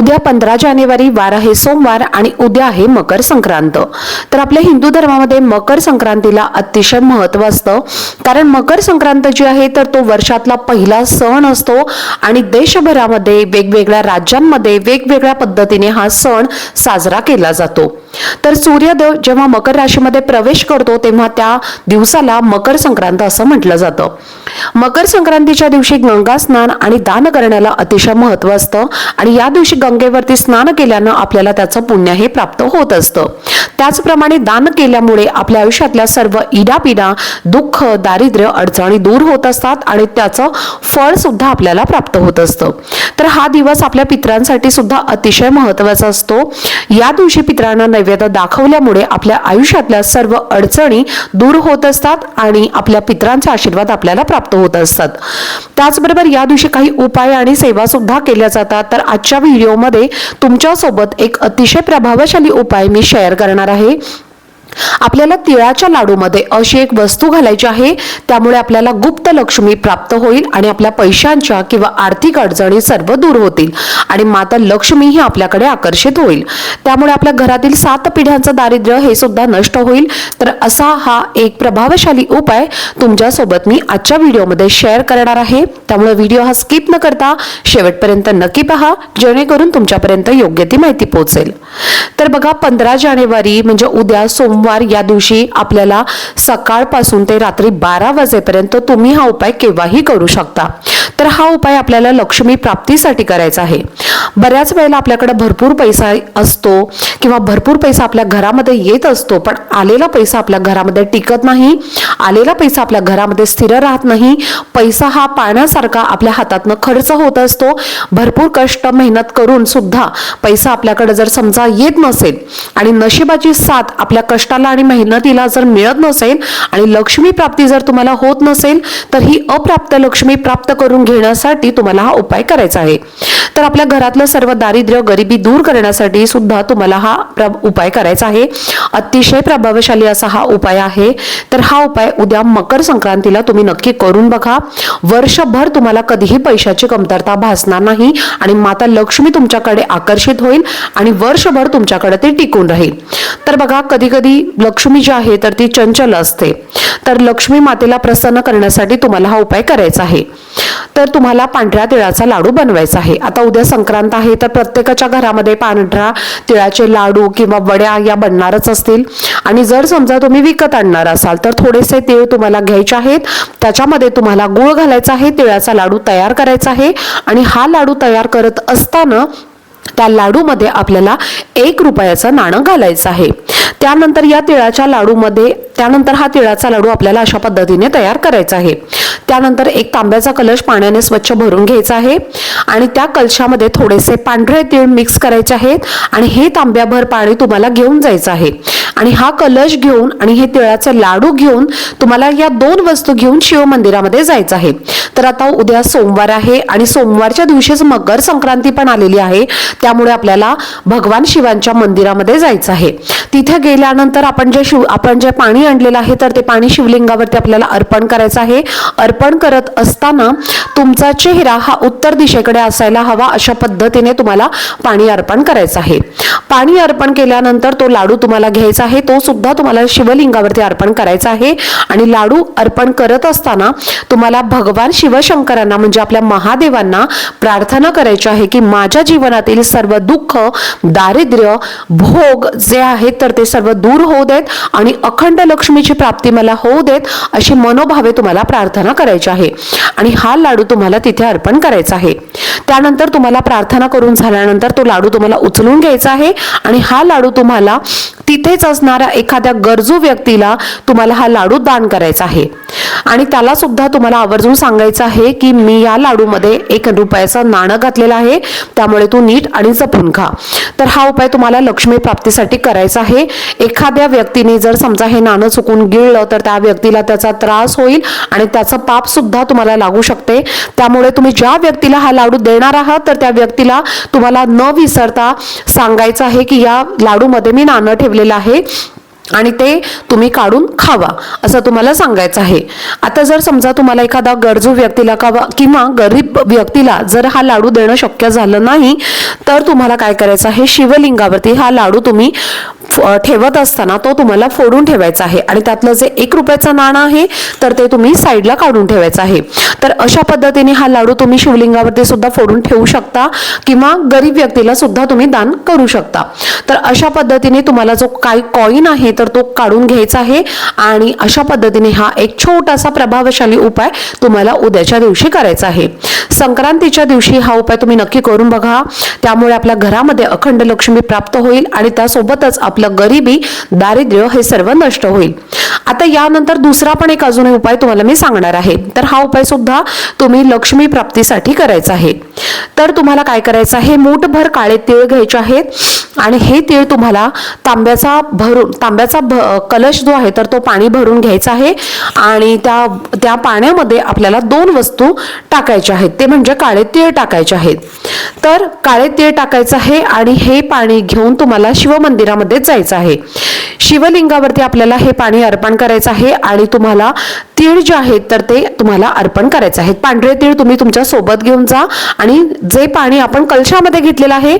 उद्या पंधरा जानेवारी वार आहे सोमवार आणि उद्या आहे मकर संक्रांत. तर आपल्या हिंदू धर्मामध्ये मकर संक्रांतीला अतिशय महत्त्व असतं. कारण मकर संक्रांत जी आहे तर तो वर्षातला पहिला सण असतो आणि देशभरामध्ये वेगवेगळ्या राज्यांमध्ये वेगवेगळ्या पद्धतीने हा सण साजरा केला जातो. तर सूर्यदेव जेव्हा मकर राशीमध्ये प्रवेश करतो तेव्हा त्या दिवसाला मकर संक्रांत असं म्हटलं जातं. मकर संक्रांतीच्या दिवशी गंगा स्नान आणि दान करण्याला अतिशय महत्त्व असतं आणि या दिवशी गंगेवरती स्नान केल्यानं आपल्याला त्याचं पुण्य हे प्राप्त होत असतं. त्याचप्रमाणे दान केल्यामुळे आपल्या आयुष्यातल्या सर्व इडापिडा दुःख दारिद्र्य अडचणी दूर होत असतात आणि त्याचं फळ सुद्धा आपल्याला प्राप्त होत असतं. तर हा दिवस आपल्या पित्रांसाठी सुद्धा अतिशय महत्त्वाचा असतो. या दिवशी पित्रांना नैवेद्य दाखवल्यामुळे आपल्या आयुष्यातल्या सर्व अडचणी दूर होत असतात आणि आपल्या पित्रांचे आशीर्वाद आपल्याला प्राप्त होत असतात. त्याचबरोबर या दिवशी काही उपाय आणि सेवा सुद्धा केल्या जातात. तर आजच्या व्हिडिओमध्ये तुमच्यासोबत एक अतिशय प्रभावशाली उपाय मी शेअर करणार आहे. आपल्याला तिळाच्या लाडूमध्ये अशी एक वस्तू घालायची आहे त्यामुळे आपल्याला गुप्त लक्ष्मी प्राप्त होईल आणि आपल्या पैशांच्या किंवा आर्थिक अडचणी सर्व दूर होतील आणि माता लक्ष्मी ही आपल्याकडे आकर्षित होईल. त्यामुळे आपल्या घरातील सात पिढ्यांचं दारिद्र्य हे सुद्धा नष्ट होईल. तर असा हा एक प्रभावशाली उपाय तुमच्यासोबत मी आजच्या व्हिडिओमध्ये शेअर करणार आहे. त्यामुळे व्हिडिओ हा स्किप न करता शेवटपर्यंत नक्की पहा जेणेकरून तुमच्यापर्यंत योग्य ती माहिती पोहोचेल. तर बघा पंधरा जानेवारी म्हणजे उद्या सोमवार या दिवशी आपल्याला सकाळपासून ते रात्री बारा वाजेपर्यंत तुम्ही हा उपाय केव्हाही करू शकता. तर हा उपाय आपल्याला लक्ष्मी प्राप्तीसाठी करायचा आहे. बऱ्याच वेळेला आपल्याकडे भरपूर पैसा असतो किंवा भरपूर पैसा आपल्या घरामध्ये येत असतो पण आलेला पैसा आपल्या घरामध्ये टिकत नाही आलेला पैसा आपल्या घरामध्ये स्थिर राहत नाही. पैसा हा पाण्यासारखा आपल्या हातातनं खर्च होत असतो. भरपूर कष्ट मेहनत करून सुद्धा पैसा आपल्याकडे जर समजा येत नसेल आणि नशिबाची साथ आपल्या कष्टाला आणि मेहनतीला जर मिळत नसेल आणि लक्ष्मी प्राप्ती जर तुम्हाला होत नसेल तर ही अप्राप्त लक्ष्मी प्राप्त करून घेण्यासाठी तुम्हाला हा उपाय करायचा आहे. तर आपल्या घरातलं सर्व दारिद्र्य गरिबी दूर करण्यासाठी सुद्धा तुम्हाला हा उपाय करायचा आहे. अतिशय प्रभावशाली असा हा उपाय आहे. तर हा उपाय उद्या मकर संक्रांतीला तुम्ही नक्की करून बघा. वर्षभर तुम्हाला कधीही पैशाची कमतरता भासणार नाही आणि माता लक्ष्मी तुमच्याकडे आकर्षित होईल आणि वर्षभर तुमच्या तुमच्याकडे ते टिकून राहील. तर बघा कधी कधी लक्ष्मी जी आहे तर ती चंचल असते. तर लक्ष्मी मातेला प्रसन्न करण्यासाठी तुम्हाला हा उपाय करायचा आहे. तर तुम्हाला पांढऱ्या तिळाचा लाडू बनवायचा आहे. आता उद्या संक्रांत आहे तर प्रत्येकाच्या घरामध्ये पांढऱ्या तिळाचे लाडू किंवा वड्या या बनणारच असतील. आणि जर समजा तुम्ही विकत आणणार असाल तर थोडेसे तिळ तुम्हाला घ्यायचे आहेत. त्याच्यामध्ये तुम्हाला गुळ घालायचा आहे तिळाचा लाडू तयार करायचा आहे. आणि हा लाडू तयार करत असताना त्या लाडूमध्ये आपल्याला एक रुपयाचं नाणं घालायचं आहे. त्यानंतर या तिळाच्या लाडूमध्ये त्यानंतर हा तिळाचा लाडू आपल्याला अशा पद्धतीने तयार करायचा आहे. त्यानंतर एक तांब्याचा कलश पाण्याने स्वच्छ भरून घ्यायचा आहे आणि त्या कलशामध्ये थोडेसे पांढरे तीळ मिक्स करायचे आहेत आणि हे तांब्याभर पाणी तुम्हाला घेऊन जायचं आहे. आणि हा कलश घेऊन आणि हे तिळाचे लाडू घेऊन तुम्हाला या दोन वस्तू घेऊन शिव मंदिरामध्ये जायचं आहे. तर आता उद्या सोमवार आहे आणि सोमवारच्या दिवशीच मकर संक्रांती पण आलेली आहे. त्यामुळे आपल्याला भगवान शिवांच्या मंदिरामध्ये जायचं आहे. तिथे गेल्यानंतर आपण जे शिव आपण जे पाणी आणलेलं आहे तर ते पाणी शिवलिंगावरती आपल्याला अर्पण करायचं आहे. अर्पण करत असताना तुमचा चेहरा हा उत्तर दिशेकडे असायला हवा अशा पद्धतीने तुम्हाला पाणी अर्पण करायचं आहे. पाणी अर्पण केल्यानंतर तो लाडू तुम्हाला घ्यायचा आहे. तो सुद्धा तुम्हाला शिवलिंगावरती अर्पण करायचा आहे. आणि लाडू अर्पण करत असताना तुम्हाला भगवान शिवशंकरांना म्हणजे आपल्या महादेवांना प्रार्थना करायची आहे की माझ्या जीवनातील सर्व दुःख दारिद्र्य भोग जे आहेत तर ते सर्व दूर होऊ देत आणि अखंड लक्ष्मीची प्राप्ती मला होऊ देत अशी मनोभावे तुम्हाला प्रार्थना करायची आहे. आणि हा लाडू तुम्हाला तिथे अर्पण करायचा आहे. त्यानंतर तुम्हाला प्रार्थना करून झाल्यानंतर तो लाडू तुम्हाला उचलून घ्यायचा आहे. आणि हा लाडू तुम्हाला तिथेच असणाऱ्या एखाद्या गरजू व्यक्तीला तुम्हाला हा लाडू दान करायचा आहे. आणि त्याला सुद्धा तुम्हाला आवर्जून सांगायचं आहे की मी या लाडूमध्ये एक रुपयाचं नाणं घातलेलं आहे. त्यामुळे तू नीट आणि जपून खा. तर हा उपाय तुम्हाला लक्ष्मी प्राप्तीसाठी करायचा आहे. एखाद्या व्यक्तीने जर समजा हे नाणं चुकून गिळलं तर त्या व्यक्तीला त्याचा त्रास होईल आणि त्याचं पाप सुद्धा तुम्हाला लागू शकते. त्यामुळे तुम्ही ज्या व्यक्तीला हा लाडू देणार आहात तर त्या व्यक्तीला तुम्हाला न विसरता सांगायचं आहे की या लाडूमध्ये मी नाणं ठेवलेलं आहे. आणि ते तुम्ही काढून खावा असं तुम्हाला सांगायचं आहे. आता जर समजा तुम्हाला एखादा गरजू व्यक्तीला का किंवा गरीब व्यक्तीला जर हा लाडू देणं शक्य झालं नाही तर तुम्हाला काय करायचं आहे? शिवलिंगावरती हा लाडू तुम्ही ठेवत असताना तो तुम्हाला फोडून ठेवायचा आहे. आणि त्यातलं जे एक रुपयाचं नाणं आहे तर ते तुम्ही साईडला काढून ठेवायचं आहे. तर अशा पद्धतीने हा लाडू तुम्ही शिवलिंगावरती सुद्धा फोडून ठेवू शकता किंवा गरीब व्यक्तीला सुद्धा तुम्ही दान करू शकता. तर अशा पद्धतीने तुम्हाला जो काही कॉईन आहे तर तो काढून घ्यायचा आहे. आणि अशा पद्धतीने हा एक छोटासा प्रभावशाली उपाय तुम्हाला उद्याच्या दिवशी करायचा आहे. संक्रांतीच्या दिवशी हा उपाय तुम्ही नक्की करून बघा. त्यामुळे आपल्या घरामध्ये अखंड लक्ष्मी प्राप्त होईल आणि त्यासोबतच आपलं गरिबी दारिद्र्य हे सर्व नष्ट होईल. आता यानंतर दुसरा पण एक अजून एक उपाय तुम्हाला मी सांगणार आहे. तर हा उपाय सुद्धा तुम्ही लक्ष्मी प्राप्तीसाठी करायचा आहे. तर तुम्हाला काय करायचं आहे? मूठभर काळे तीळ घ्यायचे आहेत आणि हे तीळ तुम्हाला तांब्याचा भरून तांब्याचा भ कलश जो आहे तर तो पाणी भरून घ्यायचा आहे आणि त्या त्या पाण्यामध्ये आपल्याला दोन वस्तू टाकायच्या आहेत. ते म्हणजे काळे तीळ टाकायचे आहेत. तर काळे तीळ टाकायचं आहे आणि हे पाणी घेऊन तुम्हाला शिवमंदिरामध्ये जायचं आहे. शिवलिंगावरती आपल्याला हे पाणी अर्पण करायचं आहे आणि तुम्हाला तीळ जे आहेत तर ते तुम्हाला अर्पण करायचं आहे. पांढरे तीळ तुम्ही तुमच्यासोबत घेऊन जा आणि जे पाणी आपण कलशामध्ये घेतलेलं आहे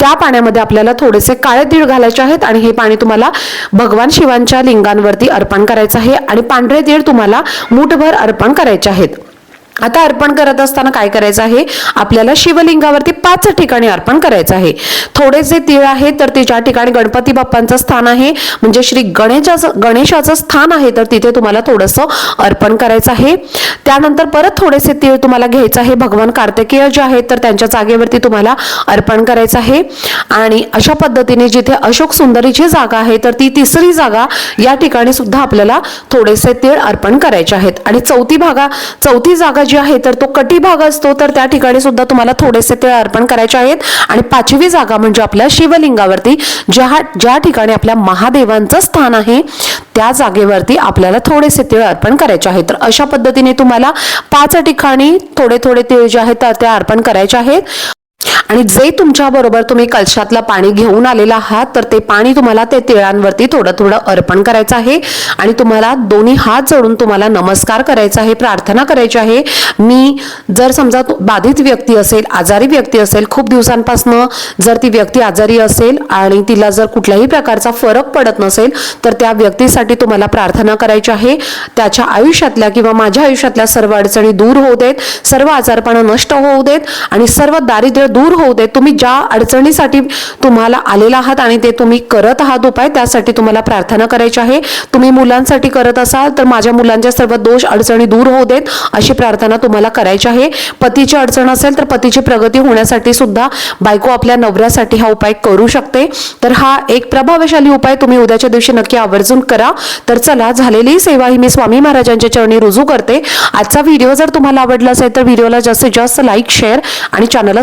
त्या पाण्यामध्ये आपल्याला थोडेसे काळे तीळ घालायचे आहेत आणि हे पाणी तुम्हाला भगवान शिवांच्या लिंगांवरती अर्पण करायचं आहे आणि पांढरे तीळ तुम्हाला मूठभर अर्पण करायचे आहेत. आता अर्पण करत असताना काय करायचं आहे आपल्याला शिवलिंगावरती पाच ठिकाणी अर्पण करायचं आहे. थोडेसे तीळ आहेत तर ते ज्या ठिकाणी गणपती बाप्पांचं स्थान आहे म्हणजे श्री गणेशाचं गणेशाचं स्थान आहे तर तिथे तुम्हाला थोडंसं अर्पण करायचं आहे. त्यानंतर परत थोडेसे तीळ तुम्हाला घ्यायचं आहे. भगवान कार्तिकेय जे आहेत तर त्यांच्या जागेवरती तुम्हाला अर्पण करायचं आहे. आणि अशा पद्धतीने जिथे अशोक सुंदरीची जागा आहे तर ती तिसरी जागा या ठिकाणी सुद्धा आपल्याला थोडेसे तीळ अर्पण करायचे आहेत. आणि चौथी भागा चौथी जागा जी आहे तर तो कटी भाग असतो तर त्या ठिकाणी सुद्धा तुम्हाला थोडेसे तीळ अर्पण करायचे आहेत. आणि पाचवी जागा म्हणजे आपल्या शिवलिंगावरती ज्या ज्या ठिकाणी आपल्या महादेवांचं स्थान आहे त्या जागेवरती आपल्याला थोडेसे तीळ अर्पण करायचे आहेत. तर अशा पद्धतीने तुम्हाला पाच ठिकाणी थोडे थोडे तीळ जे आहेत तर ते अर्पण करायचे आहेत. आणि जे तुमच्या बरोबर तुम्ही कलशातलं पाणी घेऊन आलेला आहात तर ते पाणी तुम्हाला ते तिळांवरती थोडं थोडं अर्पण करायचं आहे. आणि तुम्हाला दोन्ही हात जोडून तुम्हाला नमस्कार करायचा आहे प्रार्थना करायची आहे. मी जर समजा बाधित व्यक्ती असेल आजारी व्यक्ती असेल खूप दिवसांपासनं जर ती व्यक्ती आजारी असेल आणि तिला जर कुठल्याही प्रकारचा फरक पडत नसेल तर त्या व्यक्तीसाठी तुम्हाला प्रार्थना करायची आहे. त्याच्या आयुष्यातल्या किंवा माझ्या आयुष्यातल्या सर्व अडचणी दूर होऊ देत सर्व आजारपणं नष्ट होऊ देत आणि सर्व दारिद्र्य दूर होऊ देत तुम्ही ज्या अडचणीसाठी तुम्हाला आलेला आहात आणि ते तुम्ही करत आहात उपाय त्यासाठी तुम्हाला प्रार्थना करायची आहे. तुम्ही मुलांसाठी करत असाल तर माझ्या मुलांच्या सर्व दोष अडचणी दूर होऊ देत अशी प्रार्थना तुम्हाला करायची आहे. पतीची अडचण असेल तर पतीची प्रगती होण्यासाठी सुद्धा बायको आपल्या नवऱ्यासाठी हा उपाय करू शकते. तर हा एक प्रभावशाली उपाय तुम्ही उद्याच्या दिवशी नक्की आवर्जून करा. तर चला झालेली सेवा ही मी स्वामी महाराजांच्या चरणी रुजू करते. आजचा व्हिडिओ जर तुम्हाला आवडला असेल तर व्हिडिओला जास्तीत जास्त लाईक शेअर आणि चॅनलला